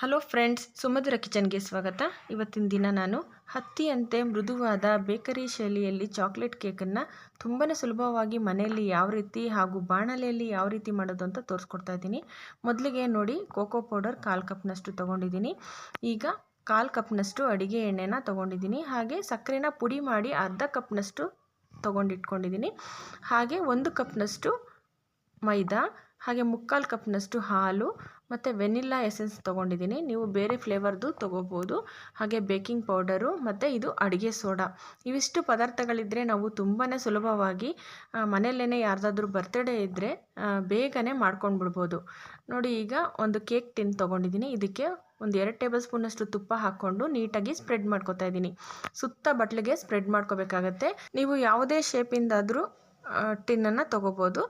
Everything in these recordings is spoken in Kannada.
ಹಲೋ ಫ್ರೆಂಡ್ಸ್, ಸುಮಧುರ ಕಿಚನ್ಗೆ ಸ್ವಾಗತ. ಇವತ್ತಿನ ದಿನ ನಾನು ಹತ್ತಿಯಂತೆ ಮೃದುವಾದ ಬೇಕರಿ ಶೈಲಿಯಲ್ಲಿ ಚಾಕ್ಲೇಟ್ ಕೇಕನ್ನು ತುಂಬಾ ಸುಲಭವಾಗಿ ಮನೆಯಲ್ಲಿ ಯಾವ ರೀತಿ ಹಾಗೂ ಬಾಣಲೆಯಲ್ಲಿ ಯಾವ ರೀತಿ ಮಾಡೋದು ಅಂತ ತೋರಿಸ್ಕೊಡ್ತಾ ಇದ್ದೀನಿ. ಮೊದಲಿಗೆ ನೋಡಿ, ಕೋಕೋ ಪೌಡರ್ ಕಾಲು ಕಪ್ನಷ್ಟು ತೊಗೊಂಡಿದ್ದೀನಿ. ಈಗ ಕಾಲು ಕಪ್ನಷ್ಟು ಅಡಿಗೆ ಎಣ್ಣೆನ ತೊಗೊಂಡಿದ್ದೀನಿ. ಹಾಗೆ ಸಕ್ಕರೆನ ಪುಡಿ ಮಾಡಿ ಅರ್ಧ ಕಪ್ನಷ್ಟು ತೊಗೊಂಡಿಟ್ಕೊಂಡಿದ್ದೀನಿ. ಹಾಗೆ ಒಂದು ಕಪ್ನಷ್ಟು ಮೈದಾ, ಹಾಗೆ ಮುಕ್ಕಾಲು ಕಪ್ನಷ್ಟು ಹಾಲು ಮತ್ತು ವೆನಿಲ್ಲಾ ಎಸೆನ್ಸ್ ತೊಗೊಂಡಿದ್ದೀನಿ. ನೀವು ಬೇರೆ ಫ್ಲೇವರ್ದು ತೊಗೋಬೋದು. ಹಾಗೆ ಬೇಕಿಂಗ್ ಪೌಡರು ಮತ್ತು ಇದು ಅಡುಗೆ ಸೋಡಾ. ಇವಿಷ್ಟು ಪದಾರ್ಥಗಳಿದ್ದರೆ ನಾವು ತುಂಬಾ ಸುಲಭವಾಗಿ ಮನೆಯಲ್ಲೇ ಯಾರ್ದಾದ್ರೂ ಬರ್ತ್ಡೇ ಇದ್ದರೆ ಬೇಗನೆ ಮಾಡ್ಕೊಂಡು ಬಿಡ್ಬೋದು ನೋಡಿ ಈಗ ಒಂದು ಕೇಕ್ ಟಿನ್ ತೊಗೊಂಡಿದ್ದೀನಿ. ಇದಕ್ಕೆ ಒಂದು ಎರಡು ಟೇಬಲ್ ಸ್ಪೂನಷ್ಟು ತುಪ್ಪ ಹಾಕ್ಕೊಂಡು ನೀಟಾಗಿ ಸ್ಪ್ರೆಡ್ ಮಾಡ್ಕೋತಾ ಇದ್ದೀನಿ. ಸುತ್ತ ಬಟ್ಲಿಗೆ ಸ್ಪ್ರೆಡ್ ಮಾಡ್ಕೋಬೇಕಾಗತ್ತೆ. ನೀವು ಯಾವುದೇ ಶೇಪಿಂದಾದರೂ ಟಿನ್ನನ್ನು ತೊಗೋಬೋದು.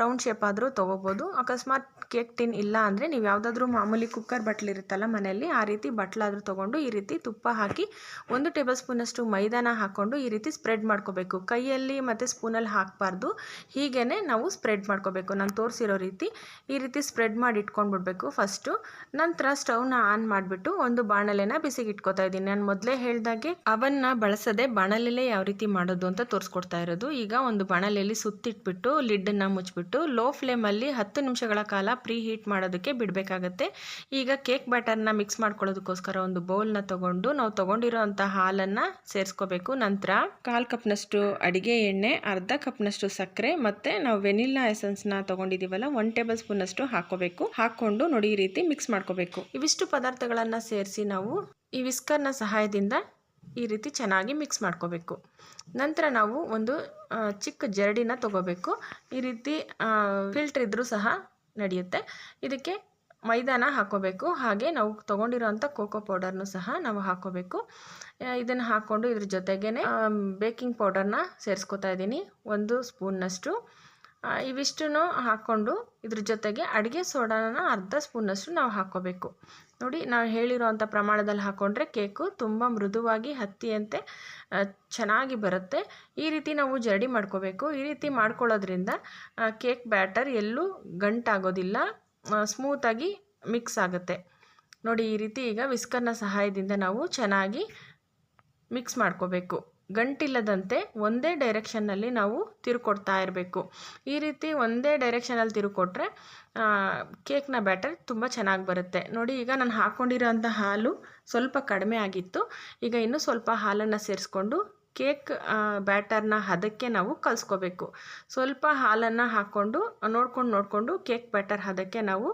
ರೌಂಡ್ ಶೇಪ್ ಆದರೂ ತೊಗೋಬೋದು. ಅಕಸ್ಮಾತ್ ಕೇಕ್ ಟಿನ್ ಇಲ್ಲ ಅಂದರೆ ನೀವು ಯಾವುದಾದ್ರೂ ಮಾಮೂಲಿ ಕುಕ್ಕರ್ ಬಟ್ಲಿರುತ್ತಲ್ಲ ಮನೆಯಲ್ಲಿ, ಆ ರೀತಿ ಬಟ್ಲಾದರೂ ತೊಗೊಂಡು ಈ ರೀತಿ ತುಪ್ಪ ಹಾಕಿ ಒಂದು ಟೇಬಲ್ ಸ್ಪೂನಷ್ಟು ಮೈದಾನ ಹಾಕ್ಕೊಂಡು ಈ ರೀತಿ ಸ್ಪ್ರೆಡ್ ಮಾಡ್ಕೋಬೇಕು. ಕೈಯಲ್ಲಿ ಮತ್ತು ಸ್ಪೂನಲ್ಲಿ ಹಾಕಬಾರ್ದು. ಹೀಗೇ ನಾವು ಸ್ಪ್ರೆಡ್ ಮಾಡ್ಕೋಬೇಕು. ನಾನು ತೋರಿಸಿರೋ ರೀತಿ ಈ ರೀತಿ ಸ್ಪ್ರೆಡ್ ಮಾಡಿ ಇಟ್ಕೊಂಡ್ಬಿಡ್ಬೇಕು ಫಸ್ಟು. ನಂತರ ಸ್ಟವ್ನ ಆನ್ ಮಾಡಿಬಿಟ್ಟು ಒಂದು ಬಾಣಲೆನ ಬಿಸಿಗೆ ಇಟ್ಕೋತಾ ಇದ್ದೀನಿ. ನಾನು ಮೊದಲೇ ಹೇಳಿದಾಗೆ ಅವನ್ನ ಬಳಸದೆ ಬಾಣಲೆಲೇ ಯಾವ ರೀತಿ ಮಾಡೋದು ಅಂತ ತೋರಿಸ್ಕೊಡ್ತಾ ಇರೋದು. ಈಗ ಒಂದು ಬಾಣಲೆಯಲ್ಲಿ ಸುತ್ತಿಟ್ಬಿಟ್ಟು, ಲಿಡ್ಡನ್ನು ಮುಚ್ಚಿಬಿಟ್ಟು ಲೋ ಫ್ಲೇಮಲ್ಲಿ ಹತ್ತು ನಿಮಿಷಗಳ ಕಾಲ ಪ್ರೀ ಹೀಟ್ ಮಾಡೋದಕ್ಕೆ ಬಿಡಬೇಕಾಗತ್ತೆ. ಈಗ ಕೇಕ್ ಬ್ಯಾಟರ್ನ ಮಿಕ್ಸ್ ಮಾಡ್ಕೊಳ್ಳೋದಕ್ಕೋಸ್ಕರ ಒಂದು ಬೌಲ್ನ ತಗೊಂಡು, ನಾವು ತೊಗೊಂಡಿರೋ ಅಂಥ ಹಾಲನ್ನು ಸೇರಿಸ್ಕೋಬೇಕು. ನಂತರ ಕಾಲು ಕಪ್ನಷ್ಟು ಅಡಿಗೆ ಎಣ್ಣೆ, ಅರ್ಧ ಕಪ್ನಷ್ಟು ಸಕ್ಕರೆ ಮತ್ತು ನಾವು ವೆನಿಲ್ಲಾ ಎಸೆನ್ಸ್ನ ತೊಗೊಂಡಿದ್ದೀವಲ್ಲ ಒನ್ ಟೇಬಲ್ ಸ್ಪೂನಷ್ಟು ಹಾಕೋಬೇಕು ಹಾಕ್ಕೊಂಡು ನೋಡಿ ರೀತಿ ಮಿಕ್ಸ್ ಮಾಡ್ಕೋಬೇಕು. ಇವಿಷ್ಟು ಪದಾರ್ಥಗಳನ್ನು ಸೇರಿಸಿ ನಾವು ಈ ವಿಸ್ಕರ್ನ ಸಹಾಯದಿಂದ ಈ ರೀತಿ ಚೆನ್ನಾಗಿ ಮಿಕ್ಸ್ ಮಾಡ್ಕೋಬೇಕು. ನಂತರ ನಾವು ಒಂದು ಚಿಕ್ಕ ಜರಡಿನ ತೊಗೋಬೇಕು. ಈ ರೀತಿ ಫಿಲ್ಟ್ರ್ ಇದ್ದರೂ ಸಹ ನಡೆಯುತ್ತೆ. ಇದಕ್ಕೆ ಮೈದಾನ ಹಾಕೋಬೇಕು. ಹಾಗೆ ನಾವು ತೊಗೊಂಡಿರೋಂಥ ಕೋಕೋ ಪೌಡರ್ನು ಸಹ ನಾವು ಹಾಕೋಬೇಕು. ಇದನ್ನು ಹಾಕ್ಕೊಂಡು ಇದ್ರ ಜೊತೆಗೇ ಬೇಕಿಂಗ್ ಪೌಡರ್ನ ಸೇರಿಸ್ಕೊತಾ ಇದ್ದೀನಿ. ಒಂದು ಸ್ಪೂನ್ನಷ್ಟು ಇವಿಷ್ಟನ್ನು ಹಾಕ್ಕೊಂಡು ಇದ್ರ ಜೊತೆಗೆ ಅಡುಗೆ ಸೋಡಾನ ಅರ್ಧ ಸ್ಪೂನಷ್ಟು ನಾವು ಹಾಕ್ಕೋಬೇಕು. ನೋಡಿ, ನಾವು ಹೇಳಿರೋ ಅಂಥ ಪ್ರಮಾಣದಲ್ಲಿ ಹಾಕ್ಕೊಂಡ್ರೆ ಕೇಕು ತುಂಬ ಮೃದುವಾಗಿ, ಹತ್ತಿಯಂತೆ ಚೆನ್ನಾಗಿ ಬರುತ್ತೆ. ಈ ರೀತಿ ನಾವು ಜರಡಿ ಮಾಡ್ಕೋಬೇಕು. ಈ ರೀತಿ ಮಾಡ್ಕೊಳ್ಳೋದ್ರಿಂದ ಕೇಕ್ ಬ್ಯಾಟರ್ ಎಲ್ಲೂ ಗಂಟಾಗೋದಿಲ್ಲ ಸ್ಮೂತಾಗಿ ಮಿಕ್ಸ್ ಆಗುತ್ತೆ. ನೋಡಿ, ಈ ರೀತಿ ಈಗ ವಿಸ್ಕರ್ನ ಸಹಾಯದಿಂದ ನಾವು ಚೆನ್ನಾಗಿ ಮಿಕ್ಸ್ ಮಾಡ್ಕೋಬೇಕು. ಗಂಟಿಲ್ಲದಂತೆ ಒಂದೇ ಡೈರೆಕ್ಷನ್ನಲ್ಲಿ ನಾವು ತಿರುಕೊಡ್ತಾ ಇರಬೇಕು. ಈ ರೀತಿ ಒಂದೇ ಡೈರೆಕ್ಷನಲ್ಲಿ ತಿರುಕೊಟ್ರೆ ಕೇಕ್ನ ಬ್ಯಾಟರ್ ತುಂಬ ಚೆನ್ನಾಗಿ ಬರುತ್ತೆ. ನೋಡಿ, ಈಗ ನಾನು ಹಾಕ್ಕೊಂಡಿರೋಂಥ ಹಾಲು ಸ್ವಲ್ಪ ಕಡಿಮೆ ಆಗಿತ್ತು. ಈಗ ಇನ್ನೂ ಸ್ವಲ್ಪ ಹಾಲನ್ನು ಸೇರಿಸ್ಕೊಂಡು ಕೇಕ್ ಬ್ಯಾಟರ್ನ ಹದಕ್ಕೆ ನಾವು ಕಲಿಸ್ಕೋಬೇಕು. ಸ್ವಲ್ಪ ಹಾಲನ್ನು ಹಾಕ್ಕೊಂಡು, ನೋಡ್ಕೊಂಡು, ನೋಡಿಕೊಂಡು ಕೇಕ್ ಬ್ಯಾಟರ್ ಹದಕ್ಕೆ ನಾವು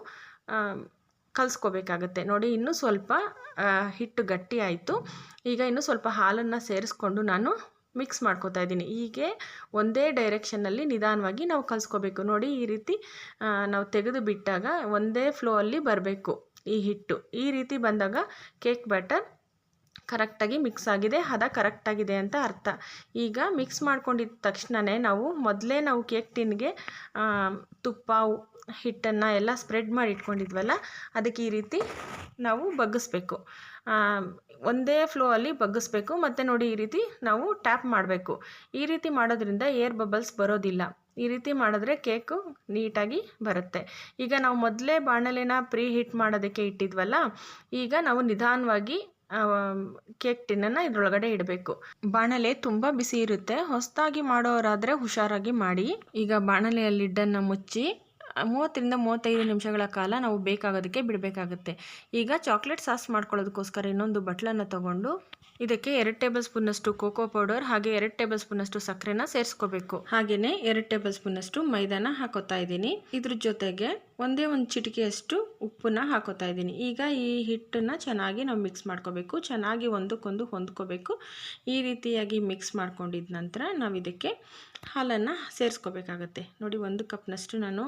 ಕಲಿಸ್ಕೋಬೇಕಾಗತ್ತೆ. ನೋಡಿ, ಇನ್ನೂ ಸ್ವಲ್ಪ ಹಿಟ್ಟು ಗಟ್ಟಿ ಆಯಿತು. ಈಗ ಇನ್ನೂ ಸ್ವಲ್ಪ ಹಾಲನ್ನು ಸೇರಿಸ್ಕೊಂಡು ನಾನು ಮಿಕ್ಸ್ ಮಾಡ್ಕೋತಾ ಇದ್ದೀನಿ. ಹೀಗೆ ಒಂದೇ ಡೈರೆಕ್ಷನ್ನಲ್ಲಿ ನಿಧಾನವಾಗಿ ನಾವು ಕಲಿಸ್ಕೋಬೇಕು. ನೋಡಿ, ಈ ರೀತಿ ನಾವು ತೆಗೆದು ಬಿಟ್ಟಾಗ ಒಂದೇ ಫ್ಲೋ ಅಲ್ಲಿ ಬರಬೇಕು ಈ ಹಿಟ್ಟು. ಈ ರೀತಿ ಬಂದಾಗ ಕೇಕ್ ಬ್ಯಾಟರ್ ಕರೆಕ್ಟಾಗಿ ಮಿಕ್ಸ್ ಆಗಿದೆ. ಹದ ಕರೆಕ್ಟಾಗಿದೆ ಅಂತ ಅರ್ಥ. ಈಗ ಮಿಕ್ಸ್ ಮಾಡ್ಕೊಂಡಿದ್ದ ತಕ್ಷಣವೇ ನಾವು ಮೊದಲೇ ನಾವು ಕೇಕ್ ಟಿನ್ಗೆ ತುಪ್ಪ ಹಿಟ್ಟನ್ನು ಎಲ್ಲ ಸ್ಪ್ರೆಡ್ ಮಾಡಿ ಇಟ್ಕೊಂಡಿದ್ವಲ್ಲ, ಅದಕ್ಕೆ ಈ ರೀತಿ ನಾವು ಬಗ್ಗಿಸ್ಬೇಕು. ಒಂದೇ ಫ್ಲೋ ಅಲ್ಲಿ ಬಗ್ಗಿಸ್ಬೇಕು, ಮತ್ತು ನೋಡಿ ಈ ರೀತಿ ನಾವು ಟ್ಯಾಪ್ ಮಾಡಬೇಕು. ಈ ರೀತಿ ಮಾಡೋದ್ರಿಂದ ಏರ್ ಬಬಲ್ಸ್ ಬರೋದಿಲ್ಲ. ಈ ರೀತಿ ಮಾಡಿದ್ರೆ ಕೇಕು ನೀಟಾಗಿ ಬರುತ್ತೆ. ಈಗ ನಾವು ಮೊದಲೇ ಬಾಣಲೆನ ಪ್ರೀ ಹೀಟ್ ಮಾಡೋದಕ್ಕೆ ಇಟ್ಟಿದ್ವಲ್ಲ, ಈಗ ನಾವು ನಿಧಾನವಾಗಿ ಕೇಕ್ ಟಿನ್ನನ್ನು ಇದರೊಳಗಡೆ ಇಡಬೇಕು. ಬಾಣಲೆ ತುಂಬ ಬಿಸಿ ಇರುತ್ತೆ. ಹೊಸದಾಗಿ ಮಾಡೋರಾದರೆ ಹುಷಾರಾಗಿ ಮಾಡಿ. ಈಗ ಬಾಣಲೆಯ ಲಿಡ್ಡನ್ನು ಮುಚ್ಚಿ ಮೂವತ್ತರಿಂದ ಮೂವತ್ತೈದು ನಿಮಿಷಗಳ ಕಾಲ ನಾವು ಬೇಕಾಗೋದಕ್ಕೆ ಬಿಡಬೇಕಾಗುತ್ತೆ. ಈಗ ಚಾಕ್ಲೇಟ್ ಸಾಸ್ ಮಾಡ್ಕೊಳ್ಳೋದಕ್ಕೋಸ್ಕರ ಇನ್ನೊಂದು ಬಟ್ಲನ್ನು ತಗೊಂಡು ಇದಕ್ಕೆ ಎರಡು ಟೇಬಲ್ ಸ್ಪೂನಷ್ಟು ಕೋಕೋ ಪೌಡರ್ ಹಾಗೆ ಎರಡು ಟೇಬಲ್ ಸ್ಪೂನಷ್ಟು ಸಕ್ಕರೆನ ಸೇರಿಸ್ಕೋಬೇಕು. ಹಾಗೆಯೇ ಎರಡು ಟೇಬಲ್ ಸ್ಪೂನಷ್ಟು ಮೈದಾನ ಹಾಕೋತಾ ಇದ್ದೀನಿ. ಇದ್ರ ಜೊತೆಗೆ ಒಂದೇ ಒಂದು ಚಿಟಿಕೆಯಷ್ಟು ಉಪ್ಪನ್ನ ಹಾಕೋತಾ ಇದ್ದೀನಿ. ಈಗ ಈ ಹಿಟ್ಟನ್ನು ಚೆನ್ನಾಗಿ ನಾವು ಮಿಕ್ಸ್ ಮಾಡ್ಕೋಬೇಕು. ಚೆನ್ನಾಗಿ ಒಂದಕ್ಕೊಂದು ಹೊಂದ್ಕೋಬೇಕು. ಈ ರೀತಿಯಾಗಿ ಮಿಕ್ಸ್ ಮಾಡ್ಕೊಂಡಿದ ನಂತರ ನಾವು ಇದಕ್ಕೆ ಹಾಲನ್ನು ಸೇರಿಸ್ಕೋಬೇಕಾಗತ್ತೆ. ನೋಡಿ, ಒಂದು ಕಪ್ನಷ್ಟು ನಾನು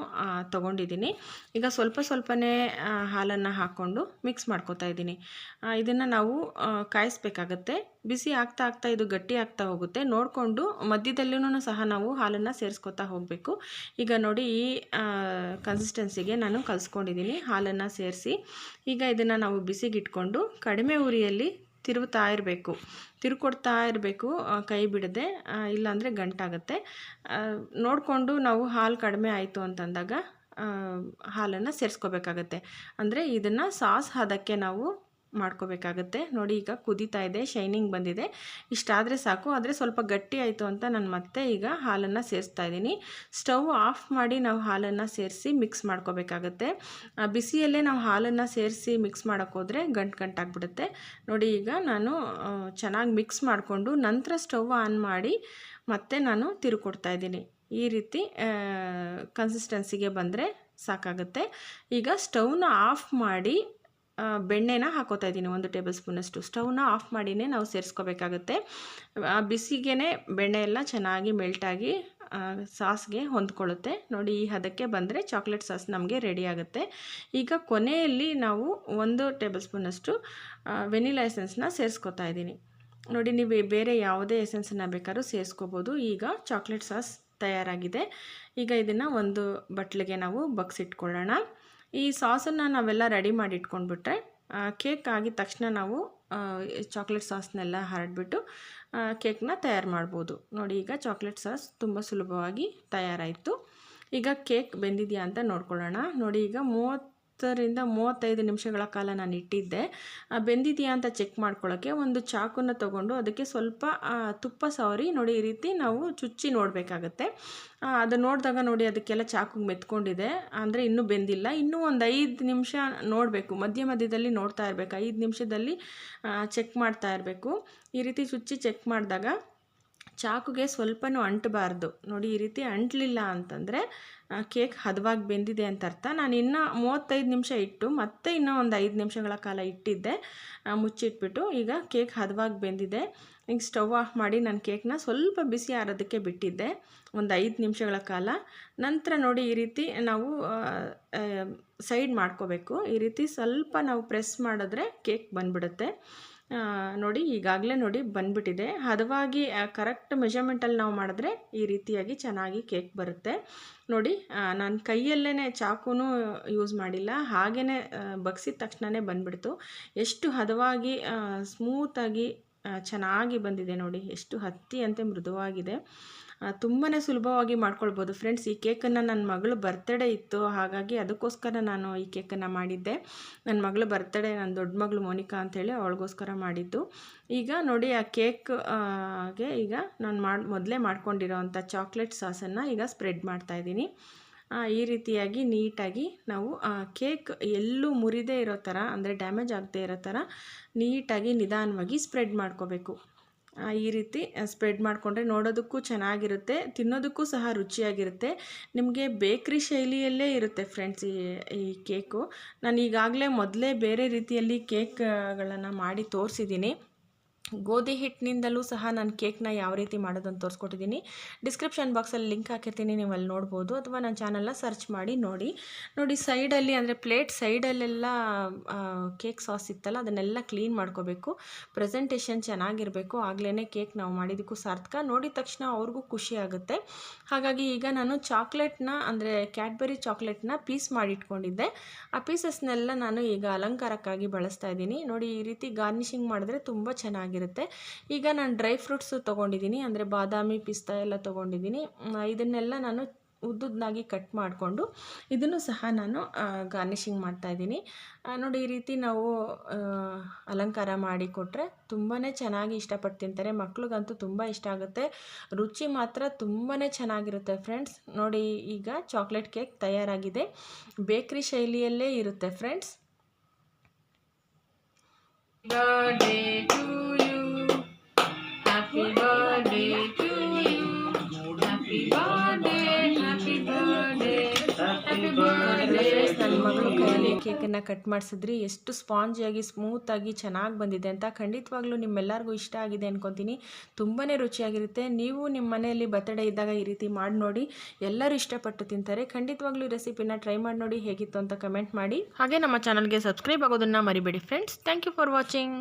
ತೊಗೊಂಡಿದ್ದೀನಿ. ಈಗ ಸ್ವಲ್ಪ ಸ್ವಲ್ಪನೇ ಹಾಲನ್ನು ಹಾಕ್ಕೊಂಡು ಮಿಕ್ಸ್ ಮಾಡ್ಕೋತಾ ಇದ್ದೀನಿ. ಇದನ್ನು ನಾವು ಕಾಯಿಸ್ಬೇಕಾಗತ್ತೆ. ಬಿಸಿ ಆಗ್ತಾ ಆಗ್ತಾ ಇದು ಗಟ್ಟಿ ಆಗ್ತಾ ಹೋಗುತ್ತೆ. ನೋಡಿಕೊಂಡು ಮಧ್ಯದಲ್ಲೂ ಸಹ ನಾವು ಹಾಲನ್ನು ಸೇರಿಸ್ಕೊತಾ ಹೋಗಬೇಕು. ಈಗ ನೋಡಿ, ಈ ಕನ್ಸಿಸ್ಟೆನ್ಸಿಗೆ ನಾನು ಕಲಿಸ್ಕೊಂಡಿದ್ದೀನಿ ಹಾಲನ್ನು ಸೇರಿಸಿ. ಈಗ ಇದನ್ನು ನಾವು ಬಿಸಿಗಿಟ್ಕೊಂಡು ಕಡಿಮೆ ಉರಿಯಲ್ಲಿ ತಿರುವುತ್ತಾ ಇರಬೇಕು. ತಿರುಕೊಡ್ತಾ ಇರಬೇಕು ಕೈ ಬಿಡದೆ ಇಲ್ಲಾಂದರೆ ಗಂಟಾಗುತ್ತೆ. ನೋಡಿಕೊಂಡು ನಾವು ಹಾಲು ಕಡಿಮೆ ಆಯಿತು ಅಂತಂದಾಗ ಹಾಲನ್ನು ಸೇರಿಸ್ಕೋಬೇಕಾಗತ್ತೆ. ಅಂದರೆ ಇದನ್ನು ಸಾಸ್ ಹದಕ್ಕೆ ನಾವು ಮಾಡ್ಕೋಬೇಕಾಗತ್ತೆ. ನೋಡಿ ಈಗ ಕುದೀತಾ ಇದೆ, ಶೈನಿಂಗ್ ಬಂದಿದೆ. ಇಷ್ಟಾದರೆ ಸಾಕು, ಆದರೆ ಸ್ವಲ್ಪ ಗಟ್ಟಿ ಆಯಿತು ಅಂತ ನಾನು ಮತ್ತೆ ಈಗ ಹಾಲನ್ನು ಸೇರಿಸ್ತಾ ಇದ್ದೀನಿ. ಸ್ಟವ್ ಆಫ್ ಮಾಡಿ ನಾವು ಹಾಲನ್ನು ಸೇರಿಸಿ ಮಿಕ್ಸ್ ಮಾಡ್ಕೋಬೇಕಾಗತ್ತೆ. ಬಿಸಿಯಲ್ಲೇ ನಾವು ಹಾಲನ್ನು ಸೇರಿಸಿ ಮಿಕ್ಸ್ ಮಾಡೋಕ್ಕೋದ್ರೆ ಗಂಟು ಗಂಟಾಗ್ಬಿಡುತ್ತೆ ನೋಡಿ ಈಗ ನಾನು ಚೆನ್ನಾಗಿ ಮಿಕ್ಸ್ ಮಾಡಿಕೊಂಡು ನಂತರ ಸ್ಟವ್ ಆನ್ ಮಾಡಿ ಮತ್ತೆ ನಾನು ತಿರುಕೊಡ್ತಾ ಇದ್ದೀನಿ. ಈ ರೀತಿ ಕನ್ಸಿಸ್ಟೆನ್ಸಿಗೆ ಬಂದರೆ ಸಾಕಾಗುತ್ತೆ. ಈಗ ಸ್ಟವ್ನ ಆಫ್ ಮಾಡಿ ಬೆಣ್ಣೆನ ಹಾಕೋತಾ ಇದ್ದೀನಿ ಒಂದು ಟೇಬಲ್ ಸ್ಪೂನಷ್ಟು. ಸ್ಟವ್ನ ಆಫ್ ಮಾಡಿನೇ ನಾವು ಸೇರಿಸ್ಕೋಬೇಕಾಗುತ್ತೆ. ಬಿಸಿಗೆ ಬೆಣ್ಣೆ ಎಲ್ಲ ಚೆನ್ನಾಗಿ ಮೆಲ್ಟಾಗಿ ಸಾಸ್ಗೆ ಹೊಂದ್ಕೊಳ್ಳುತ್ತೆ. ನೋಡಿ, ಈ ಹದಕ್ಕೆ ಬಂದರೆ ಚಾಕ್ಲೇಟ್ ಸಾಸ್ ನಮಗೆ ರೆಡಿ ಆಗುತ್ತೆ. ಈಗ ಕೊನೆಯಲ್ಲಿ ನಾವು ಒಂದು ಟೇಬಲ್ ಸ್ಪೂನಷ್ಟು ವೆನಿಲಾ ಎಸೆನ್ಸ್ನ ಸೇರಿಸ್ಕೊತಾ ಇದ್ದೀನಿ. ನೋಡಿ, ನೀವು ಬೇರೆ ಯಾವುದೇ ಎಸೆನ್ಸನ್ನ ಬೇಕಾದ್ರೂ ಸೇರಿಸ್ಕೋಬೋದು. ಈಗ ಚಾಕ್ಲೇಟ್ ಸಾಸ್ ತಯಾರಾಗಿದೆ. ಈಗ ಇದನ್ನು ಒಂದು ಬಟ್ಲಿಗೆ ನಾವು ಬಗ್ಸಿಟ್ಕೊಳ್ಳೋಣ. ಈ ಸಾಸನ್ನು ನಾವೆಲ್ಲ ರೆಡಿ ಮಾಡಿ ಇಟ್ಕೊಂಡ್ಬಿಟ್ರೆ ಕೇಕ್ ಆಗಿದ ತಕ್ಷಣ ನಾವು ಚಾಕ್ಲೇಟ್ ಸಾಸ್ನೆಲ್ಲ ಹರಡ್ಬಿಟ್ಟು ಕೇಕ್ನ ತಯಾರು ಮಾಡ್ಬೋದು. ನೋಡಿ, ಈಗ ಚಾಕ್ಲೇಟ್ ಸಾಸ್ ತುಂಬ ಸುಲಭವಾಗಿ ತಯಾರಾಯಿತು. ಈಗ ಕೇಕ್ ಬೆಂದಿದೆಯಾ ಅಂತ ನೋಡ್ಕೊಳ್ಳೋಣ. ನೋಡಿ, ಈಗ ಮೂವತ್ತು ಹತ್ತರಿಂದ ಮೂವತ್ತೈದು ನಿಮಿಷಗಳ ಕಾಲ ನಾನು ಇಟ್ಟಿದ್ದೆ. ಬೆಂದಿದೆಯಾ ಅಂತ ಚೆಕ್ ಮಾಡ್ಕೊಳ್ಳೋಕ್ಕೆ ಒಂದು ಚಾಕುನ ತಗೊಂಡು ಅದಕ್ಕೆ ಸ್ವಲ್ಪ ತುಪ್ಪ ಸವರಿ ನೋಡಿ ಈ ರೀತಿ ನಾವು ಚುಚ್ಚಿ ನೋಡಬೇಕಾಗತ್ತೆ. ಅದು ನೋಡಿದಾಗ ನೋಡಿ ಅದಕ್ಕೆಲ್ಲ ಚಾಕುಗೆ ಮೆತ್ಕೊಂಡಿದೆ. ಅಂದರೆ ಇನ್ನೂ ಬೆಂದಿಲ್ಲ. ಇನ್ನೂ ಒಂದು ಐದು ನಿಮಿಷ ನೋಡಬೇಕು. ಮಧ್ಯ ಮಧ್ಯದಲ್ಲಿ ನೋಡ್ತಾ ಇರಬೇಕು. ಐದು ನಿಮಿಷದಲ್ಲಿ ಚೆಕ್ ಮಾಡ್ತಾ ಇರಬೇಕು. ಈ ರೀತಿ ಚುಚ್ಚಿ ಚೆಕ್ ಮಾಡಿದಾಗ ಚಾಕುಗೆ ಸ್ವಲ್ಪನೂ ಅಂಟಬಾರ್ದು. ನೋಡಿ, ಈ ರೀತಿ ಅಂಟಲಿಲ್ಲ ಅಂತಂದರೆ ಕೇಕ್ ಹದವಾಗಿ ಬೆಂದಿದೆ ಅಂತ ಅರ್ಥ. ನಾನು ಇನ್ನೂ ಮೂವತ್ತೈದು ನಿಮಿಷ ಇಟ್ಟು ಮತ್ತೆ ಇನ್ನೂ ಒಂದು ಐದು ನಿಮಿಷಗಳ ಕಾಲ ಇಟ್ಟಿದ್ದೆ. ಮುಚ್ಚಿಟ್ಬಿಟ್ಟು ಈಗ ಕೇಕ್ ಹದವಾಗಿ ಬೆಂದಿದೆ. ಈಗ ಸ್ಟವ್ ಆಫ್ ಮಾಡಿ ನಾನು ಕೇಕ್ನ ಸ್ವಲ್ಪ ಬಿಸಿ ಆರೋದಕ್ಕೆ ಬಿಟ್ಟಿದ್ದೆ. ಒಂದು ಐದು ನಿಮಿಷಗಳ ಕಾಲ. ನಂತರ ನೋಡಿ, ಈ ರೀತಿ ನಾವು ಸೈಡ್ ಮಾಡ್ಕೋಬೇಕು. ಈ ರೀತಿ ಸ್ವಲ್ಪ ನಾವು ಪ್ರೆಸ್ ಮಾಡಿದ್ರೆ ಕೇಕ್ ಬಂದ್ಬಿಡುತ್ತೆ. ನೋಡಿ, ಈಗಾಗಲೇ ನೋಡಿ ಬಂದ್ಬಿಟ್ಟಿದೆ. ಹದವಾಗಿ ಕರೆಕ್ಟ್ ಮೆಷರ್ಮೆಂಟಲ್ಲಿ ನಾವು ಮಾಡಿದ್ರೆ ಈ ರೀತಿಯಾಗಿ ಚೆನ್ನಾಗಿ ಕೇಕ್ ಬರುತ್ತೆ. ನೋಡಿ ನಾನು ಕೈಯಲ್ಲೇ ಚಾಕುನೂ ಯೂಸ್ ಮಾಡಿಲ್ಲ. ಹಾಗೇ ಬಗ್ಸಿದ ತಕ್ಷಣವೇ ಬಂದ್ಬಿಡ್ತು. ಎಷ್ಟು ಹದವಾಗಿ ಸ್ಮೂತಾಗಿ ಚೆನ್ನಾಗಿ ಬಂದಿದೆ ನೋಡಿ. ಎಷ್ಟು ಹತ್ತಿಯಂತೆ ಮೃದುವಾಗಿದೆ. ತುಂಬಾ ಸುಲಭವಾಗಿ ಮಾಡ್ಕೊಳ್ಬೋದು. ಫ್ರೆಂಡ್ಸ್ ಈ ಕೇಕನ್ನು ನನ್ನ ಮಗಳು ಬರ್ತ್ಡೇ ಇತ್ತು. ಹಾಗಾಗಿ ಅದಕ್ಕೋಸ್ಕರ ನಾನು ಈ ಕೇಕನ್ನು ಮಾಡಿದ್ದೆ. ನನ್ನ ಮಗಳು ಬರ್ತ್ಡೇ ನನ್ನ ದೊಡ್ಡ ಮಗಳು ಮೋನಿಕಾ ಅಂಥೇಳಿ ಅವಳಿಗೋಸ್ಕರ ಮಾಡಿದ್ದು. ಈಗ ನೋಡಿ, ಆ ಕೇಕ್ಗೆ ಈಗ ನಾನು ಮಾಡಿ, ಮೊದಲೇ ಮಾಡ್ಕೊಂಡಿರೋ ಅಂಥ ಚಾಕ್ಲೇಟ್ ಸಾಸನ್ನು ಈಗ ಸ್ಪ್ರೆಡ್ ಮಾಡ್ತಾಯಿದ್ದೀನಿ ಈ ರೀತಿಯಾಗಿ ನೀಟಾಗಿ ನಾವು ಕೇಕ್ ಎಲ್ಲೂ ಮುರಿದೇ ಇರೋ ಥರ ಅಂದರೆ ಡ್ಯಾಮೇಜ್ ಆಗದೇ ಇರೋ ಥರ ನೀಟಾಗಿ ನಿಧಾನವಾಗಿ ಸ್ಪ್ರೆಡ್ ಮಾಡ್ಕೋಬೇಕು. ಈ ರೀತಿ ಸ್ಪ್ರೆಡ್ ಮಾಡಿಕೊಂಡ್ರೆ ನೋಡೋದಕ್ಕೂ ಚೆನ್ನಾಗಿರುತ್ತೆ, ತಿನ್ನೋದಕ್ಕೂ ಸಹ ರುಚಿಯಾಗಿರುತ್ತೆ. ನಿಮಗೆ ಬೇಕ್ರಿ ಶೈಲಿಯಲ್ಲೇ ಇರುತ್ತೆ ಫ್ರೆಂಡ್ಸ್ ಈ ಈ ಕೇಕು ನಾನು ಈಗಾಗಲೇ ಮೊದಲೇ ಬೇರೆ ರೀತಿಯಲ್ಲಿ ಕೇಕ್ಗಳನ್ನು ಮಾಡಿ ತೋರಿಸಿದ್ದೀನಿ. ಗೋಧಿ ಹಿಟ್ಟಿನಿಂದಲೂ ಸಹ ನಾನು ಕೇಕ್ನ ಯಾವ ರೀತಿ ಮಾಡೋದಂತ ತೋರಿಸ್ಕೊಟ್ಟಿದ್ದೀನಿ. ಡಿಸ್ಕ್ರಿಪ್ಷನ್ ಬಾಕ್ಸಲ್ಲಿ ಲಿಂಕ್ ಹಾಕಿರ್ತೀನಿ ನೀವು ಅಲ್ಲಿ ನೋಡ್ಬೋದು. ಅಥವಾ ನನ್ನ ಚಾನಲ್ನ ಸರ್ಚ್ ಮಾಡಿ, ನೋಡಿ. ನೋಡಿ, ಸೈಡಲ್ಲಿ ಅಂದರೆ ಪ್ಲೇಟ್ ಸೈಡಲ್ಲೆಲ್ಲ ಕೇಕ್ ಸಾಸ್ ಇತ್ತಲ್ಲ, ಅದನ್ನೆಲ್ಲ ಕ್ಲೀನ್ ಮಾಡ್ಕೋಬೇಕು. ಪ್ರೆಸೆಂಟೇಷನ್ ಚೆನ್ನಾಗಿರಬೇಕು. ಆಗಲೇ ಕೇಕ್ ನಾವು ಮಾಡಿದ್ದಕ್ಕೂ ಸಾರ್ಥಕ. ನೋಡಿದ ತಕ್ಷಣ ಅವ್ರಿಗೂ ಖುಷಿ ಆಗುತ್ತೆ. ಹಾಗಾಗಿ ಈಗ ನಾನು ಚಾಕ್ಲೇಟ್ನ, ಅಂದರೆ ಕ್ಯಾಡ್ಬರಿ ಚಾಕ್ಲೇಟ್ನ ಪೀಸ್ ಮಾಡಿಟ್ಕೊಂಡಿದ್ದೆ. ಆ ಪೀಸಸ್ನೆಲ್ಲ ನಾನು ಈಗ ಅಲಂಕಾರಕ್ಕಾಗಿ ಬಳಸ್ತಾ ಇದ್ದೀನಿ. ನೋಡಿ, ಈ ರೀತಿ ಗಾರ್ನಿಷಿಂಗ್ ಮಾಡಿದ್ರೆ ತುಂಬ ಚೆನ್ನಾಗಿ ಚೆನ್ನಾಗಿರುತ್ತೆ. ಈಗ ನಾನು ಡ್ರೈ ಫ್ರೂಟ್ಸು ತೊಗೊಂಡಿದ್ದೀನಿ ಅಂದರೆ ಬಾದಾಮಿ ಪಿಸ್ತಾ ಎಲ್ಲ ತೊಗೊಂಡಿದ್ದೀನಿ ಇದನ್ನೆಲ್ಲ ನಾನು ಉದ್ದುದ್ದಾಗಿ ಕಟ್ ಮಾಡಿಕೊಂಡು ಇದನ್ನು ಸಹ ನಾನು ಗಾರ್ನಿಶಿಂಗ್ ಮಾಡ್ತಾಯಿದ್ದೀನಿ ನೋಡಿ, ಈ ರೀತಿ ನಾವು ಅಲಂಕಾರ ಮಾಡಿ ಕೊಟ್ಟರೆ ತುಂಬಾ ಚೆನ್ನಾಗಿ ಇಷ್ಟಪಟ್ಟು ತಿಂತಾರೆ. ಮಕ್ಳಿಗಂತೂ ತುಂಬ ಇಷ್ಟ ಆಗುತ್ತೆ. ರುಚಿ ಮಾತ್ರ ತುಂಬಾ ಚೆನ್ನಾಗಿರುತ್ತೆ ಫ್ರೆಂಡ್ಸ್ ನೋಡಿ, ಈಗ ಚಾಕ್ಲೇಟ್ ಕೇಕ್ ತಯಾರಾಗಿದೆ. ಬೇಕ್ರಿ ಶೈಲಿಯಲ್ಲೇ ಇರುತ್ತೆ friends. Happy birthday to you. Happy birthday, happy birthday, happy birthday. ನನ್ನ ಮಗಳು ಕೈಯಲ್ಲಿ ಕೇಕನ್ನು ಕಟ್ ಮಾಡಿಸಿದ್ರಿ. ಎಷ್ಟು ಸ್ಪಾಂಜಿಯಾಗಿ ಸ್ಮೂತಾಗಿ ಚೆನ್ನಾಗಿ ಬಂದಿದೆ ಅಂತ ಖಂಡಿತವಾಗ್ಲೂ ನಿಮ್ಮೆಲ್ಲರಿಗೂ ಇಷ್ಟ ಆಗಿದೆ ಅಂದ್ಕೊತೀನಿ ತುಂಬಾ ರುಚಿಯಾಗಿರುತ್ತೆ. ನೀವು ನಿಮ್ಮ ಮನೆಯಲ್ಲಿ ಬರ್ತಡೇ ಇದ್ದಾಗ ಈ ರೀತಿ ಮಾಡಿ ನೋಡಿ. ಎಲ್ಲರೂ ಇಷ್ಟಪಟ್ಟು ತಿಂತಾರೆ. ಖಂಡಿತವಾಗ್ಲೂ ರೆಸಿಪಿನ ಟ್ರೈ ಮಾಡಿ ನೋಡಿ ಹೇಗಿತ್ತು ಅಂತ ಕಮೆಂಟ್ ಮಾಡಿ. ಹಾಗೆ ನಮ್ಮ ಚಾನಲ್ಗೆ ಸಬ್ಸ್ಕ್ರೈಬ್ ಆಗೋದನ್ನು ಮರಿಬೇಡಿ friends thank you for watching